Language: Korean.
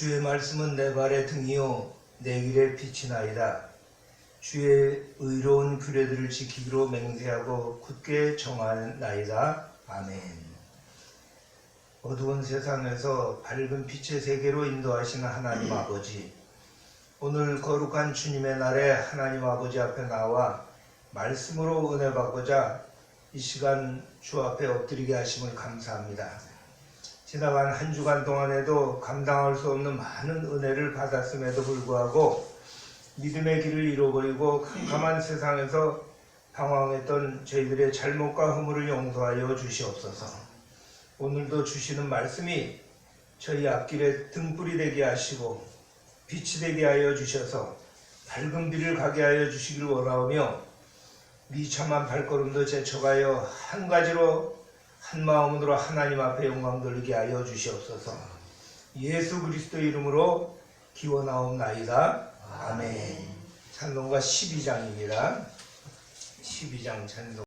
주의 말씀은 내 발의 등이요 내 길의 빛이나이다. 주의 의로운 규례들을 지키기로 맹세하고 굳게 정하나이다. 아멘. 어두운 세상에서 밝은 빛의 세계로 인도하시는 하나님 아버지. 오늘 거룩한 주님의 날에 하나님 아버지 앞에 나와 말씀으로 은혜 받고자 이 시간 주 앞에 엎드리게 하심을 감사합니다. 지나간 한 주간 동안에도 감당할 수 없는 많은 은혜를 받았음에도 불구하고 믿음의 길을 잃어버리고 캄캄한 세상에서 방황했던 저희들의 잘못과 허물을 용서하여 주시옵소서. 오늘도 주시는 말씀이 저희 앞길에 등불이 되게 하시고 빛이 되게 하여 주셔서 밝은 길을 가게 하여 주시길 원하오며 미참한 발걸음도 제쳐가여 한 가지로 한 마음으로 하나님 앞에 영광 돌리게 하여 주시옵소서. 예수 그리스도 이름으로 기원하옵나이다. 아멘. 찬송가 12장입니다. 12장 찬송.